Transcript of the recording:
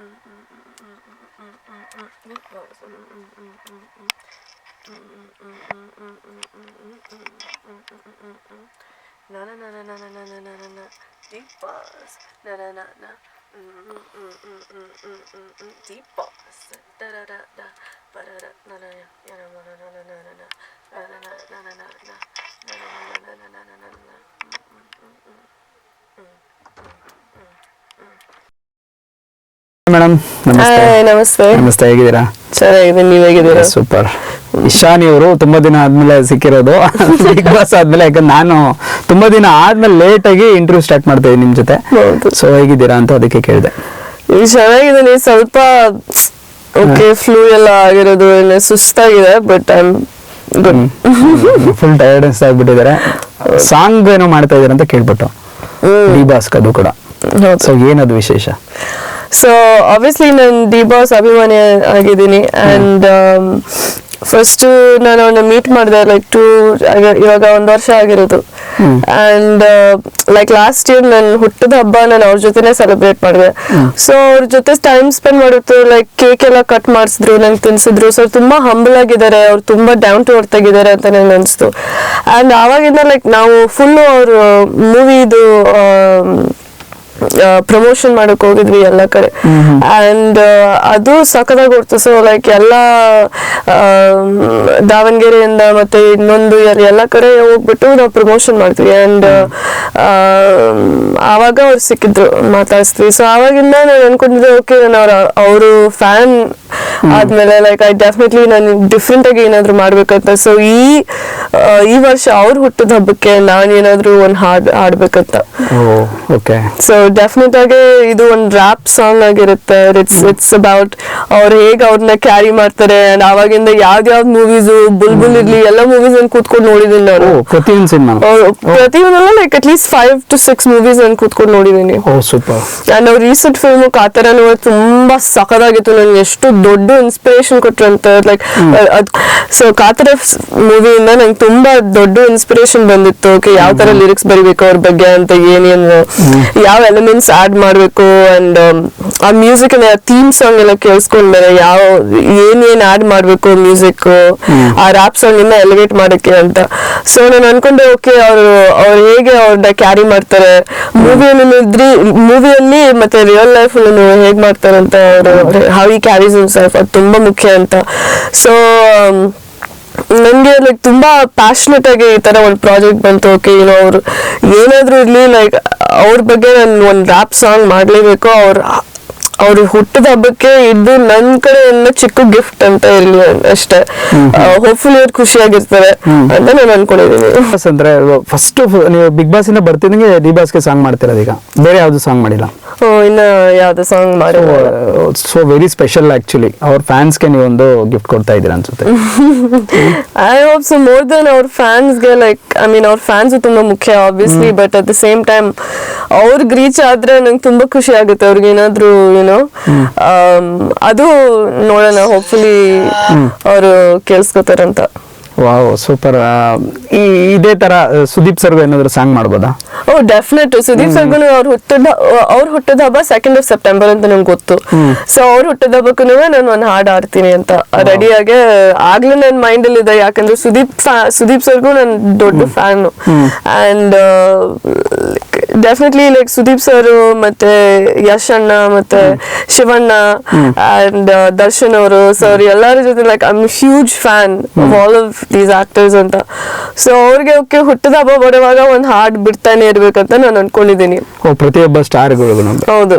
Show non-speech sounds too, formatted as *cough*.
Na na na na na na na na na na deep boss na na na na mm mm mm mm mm mm mm mm deep boss da da da da ba da da na na na na na na na na madam ನಮಸ್ತೆ. ನಮಸ್ತೆ. ನಮಸ್ತೆ ಹೇಗಿದ್ದೀರಾ? ಚೆನ್ನಾಗಿದೆ ನೀವ್ ಹೇಗಿದ್ದೀರಾ? Super. Ishani ಅವರು ತುಂಬಾ ದಿನ ಆದ್ಮೇಲೆ ಸಿಕ್ಕಿರೋದು. *laughs* ಬಿಗ್ ಬಾಸ್ ಆದ್ಮೇಲೆ ಯಾಕಂದ್ರೆ ನಾನು ತುಂಬಾ ದಿನ ಆದ್ಮೇಲೆ ಲೇಟ್ ಆಗಿ ಇಂಟರ್ವ್ಯೂ ಸ್ಟಾರ್ಟ್ ಮಾಡ್ತಾ ಇದ್ದೀನಿ ನಿಮ್ ಜೊತೆ. ಸೊ ಹೇಗಿದ್ದೀರಾ ಅಂತ ಅದಕ್ಕೆ ಕೇಳಿದೆ. ಈಗ ಚೆನ್ನಾಗಿದ್ದೀನಿ ಸ್ವಲ್ಪ ಓಕೆ ಫ್ಲೂ ಎಲ್ಲ ಆಗಿರೋದು ಎಲ್ಲ ಸುಸ್ತಾಗಿದೆ ಬಟ್ ಐ ಫುಲ್ ಟೈರ್ಡ್ನೆಸ್ ಆಗ್ಬಿಟ್ಟಿದ್ದಾರೆ. ಸಾಂಗ್ ಏನೋ ಮಾಡ್ತಾ ಇದ್ದಾರೆ ಅಂತ ಕೇಳ್ಬಿಟ್ಟು. ಬಿಗ್ ಬಾಸ್ ಅದು ಕೂಡ. ಸೊ ಏನದು ವಿಶೇಷ? ಸೊ ಆಬ್ವಿಯಸ್ಲಿ ನಾನು ಡಿ ಬಾಸ್ ಅಭಿಮಾನಿ ಆಗಿದ್ದೀನಿ. ಆ್ಯಂಡ್ ಫಸ್ಟ್ ನಾನು ಅವನ್ನ ಮೀಟ್ ಮಾಡಿದೆ ಲೈಕ್ ಟೂ ಇವಾಗ ಒಂದು ವರ್ಷ ಆಗಿರೋದು. ಆ್ಯಂಡ್ ಲೈಕ್ ಲಾಸ್ಟ್ ಇಯರ್ ನನ್ನ ಹುಟ್ಟದ ಹಬ್ಬ ನಾನು ಅವ್ರ ಜೊತೆನೇ ಸೆಲೆಬ್ರೇಟ್ ಮಾಡಿದೆ. ಸೊ ಅವ್ರ ಜೊತೆ ಟೈಮ್ ಸ್ಪೆಂಡ್ ಮಾಡುತ್ತೆ ಲೈಕ್ ಕೇಕ್ ಎಲ್ಲ ಕಟ್ ಮಾಡಿಸಿದ್ರು ನಂಗೆ ತಿನ್ಸಿದ್ರು. ಸೊ ತುಂಬ ಹಂಬಲ್ ಆಗಿದ್ದಾರೆ ಅವ್ರು ತುಂಬ ಡೌನ್ ಟು ಅರ್ತ್ ಆಗಿದ್ದಾರೆ ಅಂತ ನಂಗೆ ಅನಿಸ್ತು. ಆ್ಯಂಡ್ ಆವಾಗಿಂದ ಲೈಕ್ ನಾವು ಫುಲ್ಲು ಅವರು ಮೂವಿದು ಪ್ರಮೋಷನ್ ಮಾಡಕ್ ಹೋಗಿದ್ವಿ ಎಲ್ಲ ಕಡೆ. ಅಂಡ್ ಅದು ಸಖತ್ತಾಗಿ ಹೊಡ್ತು ಸೊ ಲೈಕ್ ಎಲ್ಲ ದಾವಣಗೆರೆಯಿಂದ ಮತ್ತೆ ಇನ್ನೊಂದು ಎಲ್- ಎಲ್ಲ ಕಡೆ ಹೋಗ್ಬಿಟ್ಟು ನಾವು ಪ್ರಮೋಷನ್ ಮಾಡ್ತೀವಿ. ಅಂಡ್ ಆವಾಗ ಅವ್ರು ಸಿಕ್ಕಿದ್ರು ಮಾತಾಡಿಸ್ತೀವಿ. ಸೊ ಆವಾಗಿಂದ ನಾನು ಅನ್ಕೊಂಡಿದ್ದೆ ಓಕೆ ನಾನು ಅವ್ರ ಅವರು ಫ್ಯಾನ್ ಆದ್ಮೇಲೆ ಲೈಕ್ ಐ ಡೆಫಿನೆಟ್ಲಿ ನಾನು ಡಿಫ್ರೆಂಟ್ ಆಗಿ ಏನಾದ್ರು ಮಾಡ್ಬೇಕಂತ. ಸೊ ಈ ಈ ವರ್ಷ ಅವ್ರ ಹುಟ್ಟಿದ ಹಬ್ಬಕ್ಕೆ ನಾನು ಏನಾದ್ರು ಒಂದು ಹಾಡ್ ಹಾಡ್ಬೇಕಂತ. ಓಕೆ ಸೊ ಡೆಫಿನೆಟ್ ಆಗಿ ಇದು ಒಂದು ರ್ಯಾಪ್ ಸಾಂಗ್ ಆಗಿರುತ್ತೆ. ಇಟ್ಸ್ ಇಟ್ಸ್ ಅಬೌಟ್ ಅವ್ರು ಹೇಗೆ ಅವ್ರನ್ನ ಕ್ಯಾರಿ ಮಾಡ್ತಾರೆ. ಅಂಡ್ ಅವಾಗಿಂದ ಯಾವ್ದ್ ಯಾವ್ದ್ ಮೂವೀಸ್ ಬುಲ್ಬುಲ್ ಇರ್ಲಿ ಎಲ್ಲ ಮೂವೀಸ್ ಅನ್ನು ಕೂತ್ಕೊಂಡು ನೋಡಿದೀನಿ ನಾನು. ಪ್ರತಿಯೊಂದು ಸಿನಿಮಾ ಪ್ರತಿಯೊಂದಲ್ಲ like at least five to six movies ಅನ್ನು ಕೂತ್ಕೊಂಡು ನೋಡಿದೀನಿ. ಅಂಡ್ ಅವ್ರ ರೀಸೆಂಟ್ ಫಿಲ್ಮ್ ಕಾತರನು ತುಂಬಾ ಸಖದಾಗಿತ್ತು ನನ್ಗೆ ಎಷ್ಟು ದೊಡ್ಡ ಇನ್ಸ್ಪಿರೇಷನ್ ಕೊಟ್ರಂತೆ ಲೈಕ್ ಅದ್ ಸೊ ಕಾತರ ಮೂವಿಯಿಂದ ನಂಗೆ ತುಂಬಾ ದೊಡ್ಡ ಇನ್ಸ್ಪಿರೇಷನ್ ಬಂದಿತ್ತು. ಓಕೆ ಯಾವ ತರ ಲಿರಿಕ್ಸ್ ಬರಿಬೇಕು ಅವ್ರ ಬಗ್ಗೆ ಅಂತ ಏನೇನು ಯಾವ ಎಲಿಮೆಂಟ್ಸ್ ಆಡ್ ಮಾಡ್ಬೇಕು ಅಂಡ್ ಆ ಮ್ಯೂಸಿಕ್ ಥೀಮ್ ಸಾಂಗ್ ಎಲ್ಲ ಕೇಳಿಸ್ಕೊಂಡ್ಮೇಲೆ ಯಾವ ಏನೇನ್ ಆಡ್ ಮಾಡ್ಬೇಕು ಮ್ಯೂಸಿಕ್ ಆ ರಾಪ್ ಸಾಂಗ್ ಇಂದ ಎಲಿಗೇಟ್ ಮಾಡಕ್ಕೆ ಅಂತ. ಸೊ ನಾನು ಅನ್ಕೊಂಡೆ ಓಕೆ ಅವರು ಅವ್ರು ಹೇಗೆ ಅವ್ರನ್ನ ಕ್ಯಾರಿ ಮಾಡ್ತಾರೆ. ಮೂವಿಯಲ್ಲಿ ಇದ್ರಿ ಮೂವಿಯಲ್ಲಿ ಮತ್ತೆ ರಿಯಲ್ ಲೈಫ್ ಹೇಗ್ ಮಾಡ್ತಾರೆ ಅಂತ ಅವರು ಹೌ ಈ ಕ್ಯಾರೀಸ್ ಸೆಲ್ಫ್ ಅದು ತುಂಬಾ ಮುಖ್ಯ ಅಂತ. ಸೊ ನನಗೆ ಲೈಕ್ ತುಂಬಾ ಪ್ಯಾಷನೆಟ್ ಆಗಿ ಈ ತರ ಒಂದು ಪ್ರಾಜೆಕ್ಟ್ ಬಂತು. ಓಕೆ ಏನೋ ಅವರು ಏನಾದರೂ ಇರ್ಲಿ ಲೈಕ್ ಅವ್ರ ಬಗ್ಗೆ ನಾನು ಒಂದು ರ್ಯಾಪ್ ಸಾಂಗ್ ಮಾಡ್ಲೇಬೇಕು. ಅವ್ರ ಅವ್ರ ಹುಟ್ಟಿದ ಹಬ್ಬಕ್ಕೆ ಇದು ನನ್ ಕಡೆಯಿಂದ ಚಿಕ್ಕ ಗಿಫ್ಟ್ ಅಂತ ಇರ್ಲಿ ಅಷ್ಟೇ. ಹೋಪ್ಫುಲಿ ಅವ್ರು ಖುಷಿಯಾಗಿರ್ತಾರೆ ಅಂತ ನಾನು ಅನ್ಕೊಂಡಿದ್ದೀನಿ ಬಾಸ್ ಅಂದ್ರೆ ಫಸ್ಟ್ ನೀವು ಬಿಗ್ ಬಾಸ್ ಇಂದ ಬರ್ತಿದಂಗೆ ಡಿ ಬಾಸ್ಗೆ ಸಾಂಗ್ ಮಾಡ್ತಿರೋದು ಈಗ ಬೇರೆ ಯಾವ್ದು ಸಾಂಗ್ ಮಾಡಿಲ್ಲ? ಓ, ಇನ್ನ ಯಾವ್ದು ಸಾಂಗ್ ಮಾಡಿ ಸೊ ವೆರಿ ಸ್ಪೆಷಲ್ ಆಕ್ಚುಲಿ ಅವ್ರ ಫ್ಯಾನ್ಸ್ಗೆ ನೀವೊಂದು ಗಿಫ್ಟ್ ಕೊಡ್ತಾ ಇದ್ದೀರಾ ಅನ್ಸುತ್ತೆ. I hope so more than ಅವ್ರ ಫ್ಯಾನ್ಸ್ಗೆ ಲೈಕ್ ಐ ಮೀನ್ ಅವ್ರ ಫ್ಯಾನ್ಸ್ ತುಂಬಾ ಮುಖ್ಯ obviously but at the same time ಅವ್ರಿಗೆ ರೀಚ್ ಆದ್ರೆ ನಂಗೆ ತುಂಬಾ ಖುಷಿ ಆಗುತ್ತೆ. ಅವ್ರಿಗೆ ಏನಾದ್ರು ಏನೋ. ಅದು ನೋಡೋಣ. ಹೋಪ್ಫುಲಿ ಅವರು ಕೇಳಿಸ್ಕೊತಾರಂತ. Wow super. ಈ ಇದೇ ತರ ಸುದೀಪ್ ಸರ್ಗೂ ಏನಾದ್ರು ಸಾಂಗ್ ಮಾಡ್ಬೋದಾ? ಓ ಡೆಫಿನೆಟ್ ಸುದೀಪ್ ಸರ್ಗು ಅವ್ರ ಹುಟ್ಟದ ಅವ್ರ ಹುಟ್ಟದ ಹಬ್ಬ ಸೆಕೆಂಡ್ ಆಫ್ ಸೆಪ್ಟೆಂಬರ್ ಅಂತ ನಂಗೆ ಗೊತ್ತು. ಸೊ ಅವ್ರ ಹುಟ್ಟದ ಹಬ್ಬಕ್ಕೂ ನಾನು ಒಂದು ಹಾಡು ಆಡ್ತೀನಿ ಅಂತ. ರೆಡಿಯಾಗೆ ಆಗ್ಲೂ ನನ್ನ ಮೈಂಡ್ ಅಲ್ಲಿ ಇದೆ. ಯಾಕಂದ್ರೆ ಸುದೀಪ್ ಸುದೀಪ್ ಸುದೀಪ್ ಸರ್ಗೂ ನಾನು ದೊಡ್ಡ fan and definitely like Sudeep sir ಮತ್ತೆ ಯಶ್ ಅಣ್ಣ ಮತ್ತೆ ಶಿವಣ್ಣ ಅಂಡ್ ದರ್ಶನ್ ಅವರು ಸರ್ ಎಲ್ಲರ ಜೊತೆ like I huge fan of all of these actors ಅಂತ. ಸೊ ಅವ್ರಿಗೆ ಓಕೆ ಹುಟ್ಟದ ಹಬ್ಬ ಬರುವಾಗ ಒಂದು ಹಾಡ್ ಬಿಡ್ತಾನೆ ಇರ್ಬೇಕಂತ ನಾನು ಅನ್ಕೊಂಡಿದ್ದೀನಿ ಓ ಪ್ರತಿಯೊಬ್ಬ ಸ್ಟಾರ್ಗಳು ಹೌದು.